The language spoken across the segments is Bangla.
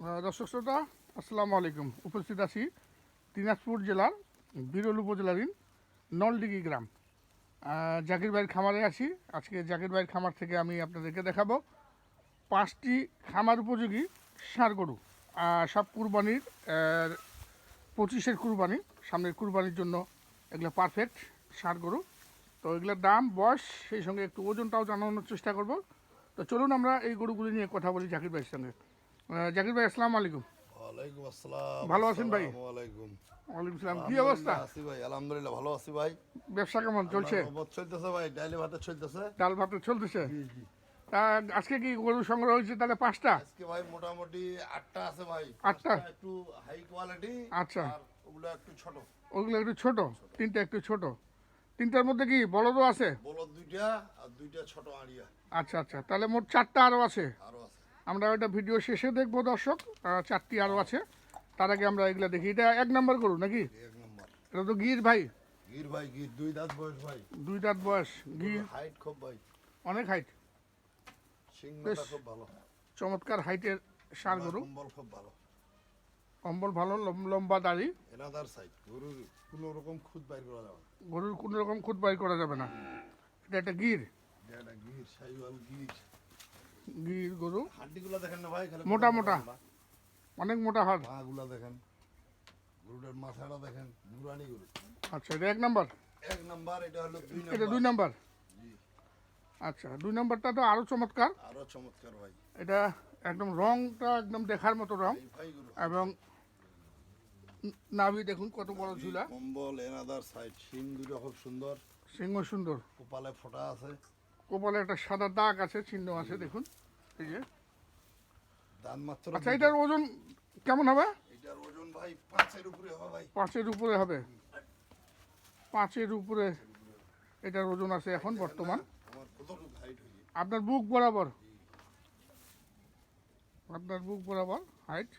দর্শক শ্রোতা, আসসালামু আলাইকুম। উপস্থিত আছি দিনাজপুর জেলার বিরল উপজেলাধীন নলডিগি গ্রাম। জাকির ভাইয়ের খামারে আছি। আজকে জাকির ভাইয়ের খামার থেকে আমি আপনাদেরকে দেখাবো পাঁচটি খামার উপযোগী ষাঁড় গরু। সব কুরবানির পঁচিশের কুরবানি, সামনের কুরবানির জন্য এগুলো পারফেক্ট ষাঁড় গরু। তো এগুলোর দাম, বয়স, সেই সঙ্গে একটু ওজনটাও জানানোর চেষ্টা করব। তো চলুন আমরা এই গরুগুলি নিয়ে কথা বলি জাকির ভাইয়ের সঙ্গে। জাকির ভাই আসসালামু আলাইকুম। ওয়ালাইকুম আসসালাম ভালো আছেন ভাই? আলাইকুম। ওয়ালাইকুম সালাম কি অবস্থা? আছি ভাই আলহামদুলিল্লাহ ভালো আছি ভাই। ব্যবসা কেমন চলছে? চলতেছে ভাই ডাইলে ভাতে চলতেছে। ডাল ভাত চলতেছে? তা আজকে কি গরু সংগ্রহ হয়েছে তাহলে পাঁচটা? আজকে ভাই মোটামুটি আটটা আছে ভাই। আটটা? একটু হাই কোয়ালিটি আচ্ছা। আর ওগুলো একটু ছোট। ওগুলো একটু ছোট? তিনটা একটু ছোট। তিনটার মধ্যে কি বলদও আছে? বলদ দুইটা আর দুইটা ছোট আড়িয়া। আচ্ছা আচ্ছা। তাহলে মোট চারটা আরও আছে? আরও আছে। আমরা ওটা ভিডিও শেষে দেখব দর্শক। চারটি আরও আছে। তার আগে আমরা এগুলো দেখি। এটা এক নম্বর গরু নাকি? এক নম্বর। এটা তো গির ভাই। গির ভাই গির। দুই দাঁত বয়স ভাই। দুই দাঁত বয়স। গির। হাইট খুব ভাই। অনেক হাইট সিংহটা বেশ। খুব ভালো। চমৎকার হাইটের সার গরু। কম্বল খুব ভালো। কম্বল ভালো লম্বা দাড়ি। এনাদার সাইড গরুর কোনো রকম খুদ বাইর করা যাবে না। গরুর কোনো রকম খুদ বাই করা যাবে না। এটা একটা গির। এটা গির সাইওয়াল গির। গির গরু। হাড্ডিগুলো দেখেন না ভাই মোটা মোটা। অনেক মোটা হাড়। পাগুলা দেখেন গরুটার মাথাটা দেখেন নুরানি গরু। আচ্ছা এটা এক নাম্বার? এক নাম্বার এটা হলো দুই এটা দুই নাম্বার? নাম্বার আচ্ছা দুই নাম্বারটা তো আরও চমৎকার। আরও চমৎকার ভাই। এটা একদম রংটা একদম দেখার মতো রং। এবং নাভি দেখুন কত বড় ঝুলা। কম্বল এনাদার সাইড শিং দুটো খুব সুন্দর। সিংহ সুন্দর। কপালে ফোঁটা আছে। কপালে একটা সাদা দাগ আছে চিহ্ন আছে দেখুন। এই যে দান মাত্র আচ্ছা এটার ওজন কেমন হবে? এটার ওজন ভাই পাঁচের উপরে হবে ভাই। পাঁচের উপরে হবে? পাঁচের উপরে এটার ওজন আছে এখন বর্তমান? আপনার বুক বরাবর? আপনার বুক বরাবর হাইট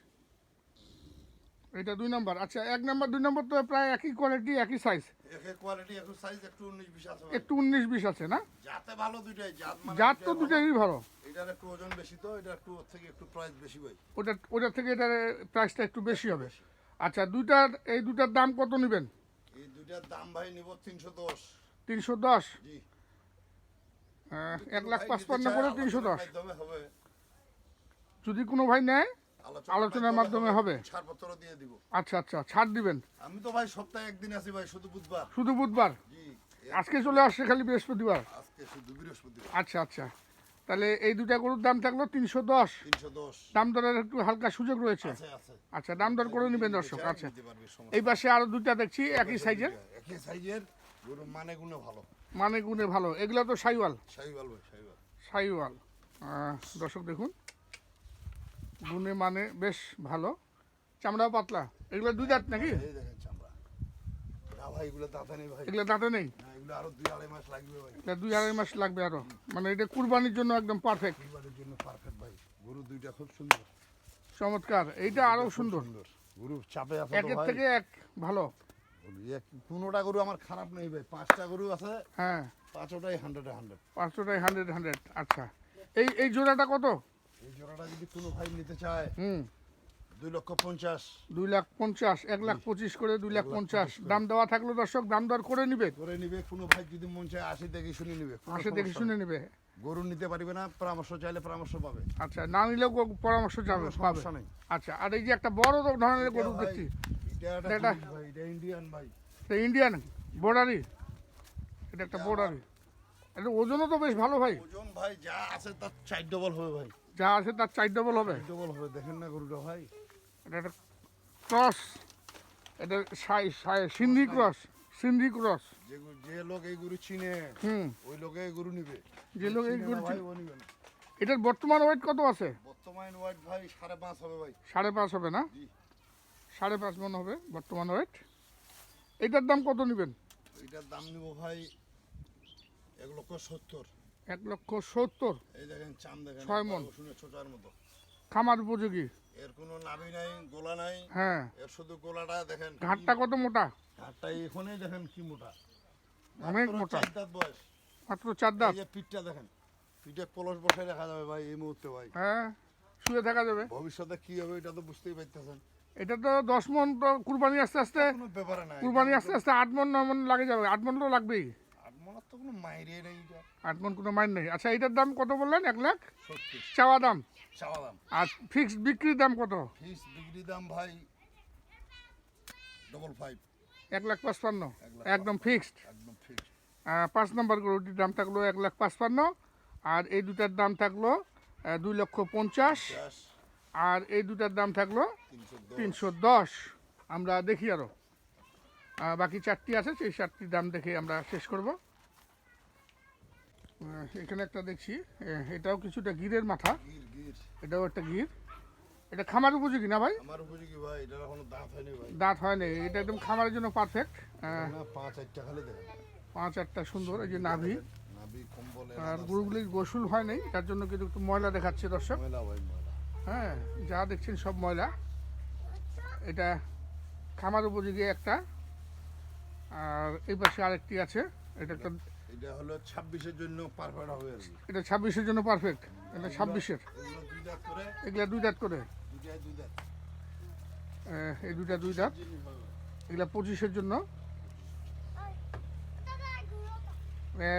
এটা দুই নাম্বার। আচ্ছা এক নাম্বার দুই নাম্বার তো প্রায় একই কোয়ালিটি একই সাইজ এক এক কোয়ালিটি একটু সাইজ একটু উনিশ বিশ আছে একটু উনিশ বিশ আছে না? যাতে ভালো দুইটাই জাত মানে জাত তো দুইটাই ভালো। এটার একটু ওজন বেশি তো এটা একটু ওর থেকে একটু প্রাইস বেশি ভাই। ওটা ওটার থেকে এটার প্রাইসটা একটু বেশি হবে। আচ্ছা দুইটার এই দুটার দাম কত নেবেন? এই দুইটার দাম ভাই নিব তিনশো দশ। তিনশো দশ? জি। এক লাখ পাঁচপান্ন করে তিনশো দশ। হবে। যদি কোনো ভাই নেয়? আলোচনার মাধ্যমে হবে। ছাড়পত্র দিয়ে দিব। আচ্ছা আচ্ছা ছাড় দিবেন? আমি তো ভাই সপ্তাহে একদিন আছি ভাই শুধু বুধবার। শুধু বুধবার? জি আজকে চলে আসছে খালি বৃহস্পতিবার? আজকে শুধু বৃহস্পতিবার। আচ্ছা আচ্ছা। তাহলে এই দুটা গরুর দাম থাকল তিনশো দশ। দাম দরের একটু হালকা সুযোগ রয়েছে। আচ্ছা দাম দর করে নেবেন দর্শক আচ্ছা। এই পাশে আরও দুইটা দেখছি একই সাইজের একই সাইজের গরু মানে গুণে ভালো। মানে গুণে ভালো। এগুলো তো সাইওয়াল। ভাই সাইওয়াল। দর্শক দেখুন। গুণে মানে বেশ ভালো। চামড়াও পাতলা। এগুলো দুই দাঁত নাকি? এই চামড়া। ভাই এগুলো দাঁতা নেই ভাই। এগুলো দাঁতে নেই? এগুলো আরও দুই আড়াই মাস লাগবে ভাই। এটা দুই আড়াই মাস লাগবে আরও। মানে এটা কুরবানির জন্য একদম পারফেক্ট জন্য পারফেক্ট ভাই। গরু দুইটা খুব সুন্দর। চমৎকার। এইটা আরও সুন্দর। গরু চাপে একের থেকে এক ভালো। কোনোটা গরু আমার খারাপ নেই ভাই। পাঁচটা গরু আছে হ্যাঁ। পাঁচটাই হান্ড্রেডে হান্ড্রেড পাঁচশোটাই হান্ড্রেড হান্ড্রেড আচ্ছা। এই এই জোড়াটা কত? এই জোড়াটা যদি কোনো ভাই নিতে চায় হুম। দুই লক্ষ পঞ্চাশ। দুই লাখ পঞ্চাশ এক লাখ পঁচিশ করে দুই লাখ পঞ্চাশ। দাম দেওয়া থাকল দর্শক দাম দর করে নিবে। করে নিবে কোনো ভাই যদি মন চায় আসি দেখে শুনে নিবে দেখে শুনে নিবে। গরু নিতে পারবে না পরামর্শ চাইলে পরামর্শ পাবে। আচ্ছা না নিলেও পরামর্শ পাবে। নেই। আচ্ছা আর এই যে একটা বড় ধরনের গরু দেখছি। এটা ইন্ডিয়ান ভাই এটা ইন্ডিয়ান বোর্ডারি। এটা একটা বোর্ডারি। এটা ওজনও তো বেশ ভালো ভাই। ওজন ভাই যা আছে তার চার ডবল হবে ভাই। যা আছে তার চার ডবল হবে। ডবল হবে দেখেন না গরুটা ভাই। এটা একটা ক্রস এটা সাই সাই সিন্ধি ক্রস সিন্ধি ক্রস যে যে লোক এই গরু চিনে হুম। ওই লোকে এই গরু নিবে। যে লোক এই গরু চিনে- ও নিবে না। এটার বর্তমান ওয়েট কত আছে? বর্তমান ওয়াইট ভাই সাড়ে পাঁচ হবে ভাই। সাড়ে পাঁচ হবে না? সাড়ে পাঁচ মন হবে বর্তমান ওয়েট এটার দাম কত নেবেন? এটার দাম নিব ভাই এক লক্ষ সত্তর। এক লক্ষ সত্তর। এই দেখেন চাম দেখেন ছয় মণ। শুনে ছোটার মতো। খামার উপযোগী। এর কোনো নাভি নাই গোলা নাই। হ্যাঁ। এর শুধু গোলাটা দেখেন ঘাটটা কত মোটা? ঘাটটা এখানেই দেখেন কি মোটা। অনেক মোটা। চার দাঁত বয়স। মাত্র চার দাঁত। এই পিঠটা দেখেন পিঠে কলস বসায় রাখা যাবে ভাই এই মুহূর্তে ভাই। হ্যাঁ শুয়ে থাকা যাবে। ভবিষ্যতে কি হবে এটা তো বুঝতেই পারতেছেন। এটা তো দশ মন তো কুরবানি আস্তে আস্তে কুরবানি আস্তে আস্তে আট মন ন মন লাগে যাবে। আট মন তো লাগবেই। তো কোনো মাইরে নেই আট মন কোনো মাইন নেই? আচ্ছা এটার দাম কত বললেন? এক লাখ? চাওয়া দাম? চাওয়া দাম। আর ফিক্সড বিক্রির দাম কত? দাম ভাই ডবল ফাইভ এক লাখ পাঁচপান্ন? একদম ফিক্সড একদম পাঁচ নম্বর গরুটির দাম থাকল এক লাখ পাঁচপান্ন। আর এই দুটার দাম থাকল দুই লক্ষ পঞ্চাশ। আর এই দুটার দাম থাকল তিনশো দশ। আমরা দেখি আরও বাকি চারটি আছে সেই চারটির দাম দেখে আমরা শেষ করব। এখানে একটা দেখছি এটাও কিছুটা গিরের মাথা। এটাও একটা গির। এটা খামার উপযোগী না ভাই? আমার উপযোগী ভাই এটার এখনও দাঁত হয়নি ভাই। দাঁত হয় এটা একদম খামারের জন্য পারফেক্ট পাঁচ চারটা খালি দেখেন। পাঁচ আটটা সুন্দর এই যে নাভি। আর গরুগুলির গোসল হয় নাই তার জন্য কিন্তু একটু ময়লা দেখাচ্ছে দর্শক। হ্যাঁ যা দেখছেন সব ময়লা। এটা খামার উপযোগী একটা। আর এই পাশে আরেকটি আছে এটা একটা এটা হলো ছাব্বিশের জন্য পারফেক্ট হবে আর কি। এটা ছাব্বিশের জন্য পারফেক্ট এটা ছাব্বিশের। এগুলো দুই দাঁত করে। এই দুইটা দুই দাঁত। এগুলা পঁচিশের জন্য?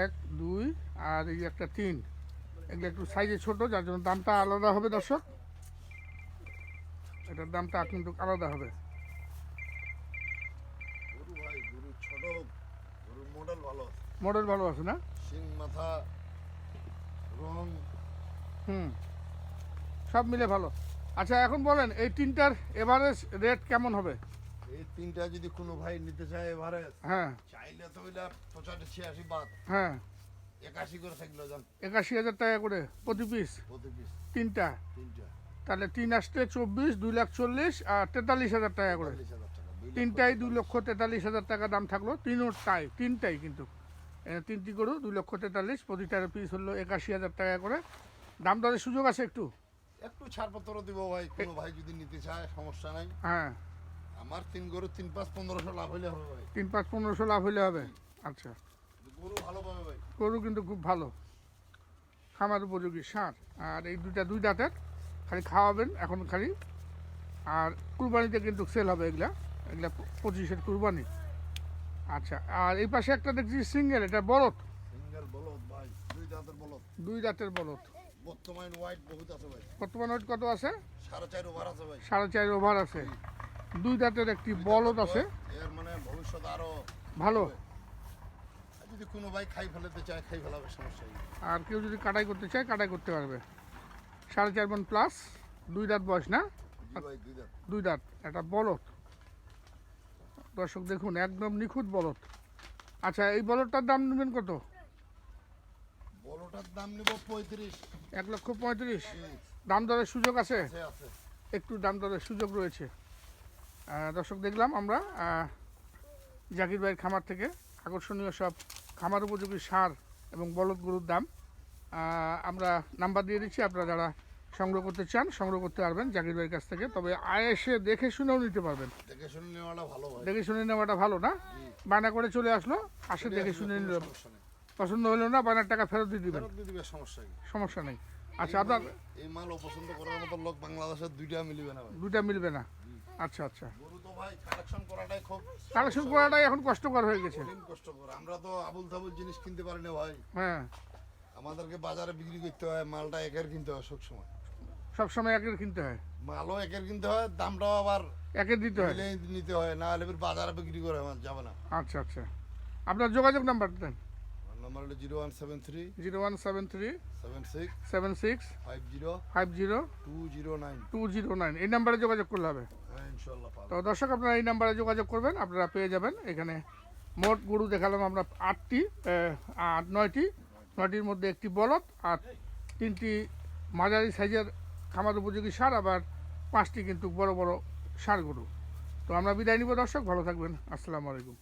এক দুই আর এই একটা তিন। এগুলো একটু সাইজে ছোট যার জন্য দামটা আলাদা হবে দর্শক। এটার দামটা কিন্তু আলাদা হবে। গরু ভাই গরু ছোট গরুর মডেল ভালো মডেল ভালো আছে না? সিং মাথা রং। হুম। সব মিলে ভালো। আচ্ছা এখন বলেন এই তিনটার এভারেজ রেট কেমন হবে? এই তিনটা যদি কোনো ভাই নিতে চায় এবারে হ্যাঁ। চাইলে তো ওইটা পঁচাশি ছিয়াশি বাদ। হ্যাঁ। একাশি করে থাকল যান। একাশি হাজার টাকা করে প্রতি পিস প্রতি পিস তিনটা? তিনটা। তাহলে তিন আসতে চব্বিশ দুই লাখ চল্লিশ আর তেতাল্লিশ হাজার টাকা করে। তিনটাই দুই লক্ষ তেতাল্লিশ হাজার টাকা দাম থাকল। তিনটাই তিনটাই কিন্তু। তিনটি গরু দুই লক্ষ তেতাল্লিশ প্রতিটার পিস হলো একাশি হাজার টাকা করে। দাম দরের সুযোগ আছে একটু? একটু ছাড়পত্র দিব ভাই কোনো ভাই যদি নিতে চায় সমস্যা নাই। হ্যাঁ। আমার তিন গরু তিন পাঁচ পনেরোশো লাভ হইলে হবে ভাই। তিন পাঁচ পনেরোশো লাভ হলে হবে? আচ্ছা। গরু ভালো পাবে ভাই। গরু কিন্তু খুব ভালো। খামার উপযোগী সার। আর এই দুইটা দুই দাঁতের খালি খাওয়াবেন এখন খালি। আর কুরবানিতে কিন্তু সেল হবে এগুলা। এগুলা পঁচিশের কুরবানি। আচ্ছা আর এই পাশে একটা দেখছি সিঙ্গেল এটা বলদ? সিঙ্গেল বলদ ভাই দুই দাঁতের বলদ। দুই দাঁতের বলদ। বর্তমান হোয়াইট বহুত আছে ভাই। বর্তমান ওয়েট কত আছে? সাড়ে চার ওভার আছে ভাই। সাড়ে চার ওভার আছে। দুই দাঁতের একটি বলদ আছে। এর মানে ভবিষ্যৎ আরও ভালো। যদি কোনো ভাই খাই ফেলাতে চায় খাই ফেলাবে সমস্যা নেই। আর কেউ যদি কাটাই করতে চায় কাটাই করতে পারবে। সাড়ে চার মন প্লাস দুই দাঁত বয়স না? ভাই দুই দাঁত। দুই দাঁত একটা বলদ। দর্শক দেখুন একদম নিখুঁত বলদ। আচ্ছা এই বলদটার দাম নেবেন কত? বড়টার দাম নেব পঁয়ত্রিশ। এক লক্ষ পঁয়ত্রিশ। দাম দরের সুযোগ আছে? একটু দাম দরের সুযোগ রয়েছে। দর্শক দেখলাম আমরা জাকির ভাইয়ের খামার থেকে আকর্ষণীয় সব খামার উপযোগী সার এবং বলদ গরুর দাম। আমরা নাম্বার দিয়ে দিচ্ছি আপনারা যারা সংগ্রহ করতে চান সংগ্রহ করতে পারবেন জাকির ভাইয়ের কাছ থেকে। তবে আয় এসে দেখে শুনেও নিতে পারবেন। দেখে শুনে নেওয়াটা ভালো দেখে শুনে নেওয়াটা ভালো না? বায়না করে চলে আসলো আসে দেখে শুনে নিল। পছন্দ হলো না বায়নার টাকা ফেরত দিয়ে দিবেন। সমস্যা সমস্যা নেই। আচ্ছা আপনার এই মাল অপছন্দ করার মতো লোক বাংলাদেশের দুইটা মিলবে না দুইটা মিলবে না? আচ্ছা আচ্ছা। গরু তো ভাই কালেকশন করাটাই খুব কালেকশন করাটাই এখন কষ্টকর হয়ে গেছে। কষ্টকর। আমরা তো আবুল তাবুল জিনিস কিনতে পারি না ভাই। হ্যাঁ। আমাদেরকে বাজারে বিক্রি করতে হয় মালটা একের কিনতে হয় সবসময়। সবসময় একের কিনতে হয়। মালও একের কিনতে হয় দামটাও আবার একের দিতে হয়। নিতে হয় না হলে বাজারে বিক্রি করে আমার যাবে না। আচ্ছা আচ্ছা। আপনার যোগাযোগ নাম্বার দেন। আমার নাম্বার হলো zero one seven three zero one seven three seven six seven six five zero five zero two zero nine. Two zero nine. এই নাম্বারে যোগাযোগ করলে হবে। হ্যাঁ তো দর্শক আপনারা এই নাম্বারে যোগাযোগ করবেন আপনারা পেয়ে যাবেন। এখানে মোট গরু দেখালাম আমরা আটটি আর নয়টি। নয়টির মধ্যে একটি বলদ আর তিনটি মাঝারি সাইজের খামার উপযোগী সার, আবার পাঁচটি কিন্তু বড় বড় সার গরু। তো আমরা বিদায় নিব দর্শক, ভালো থাকবেন। আসসালামু আলাইকুম।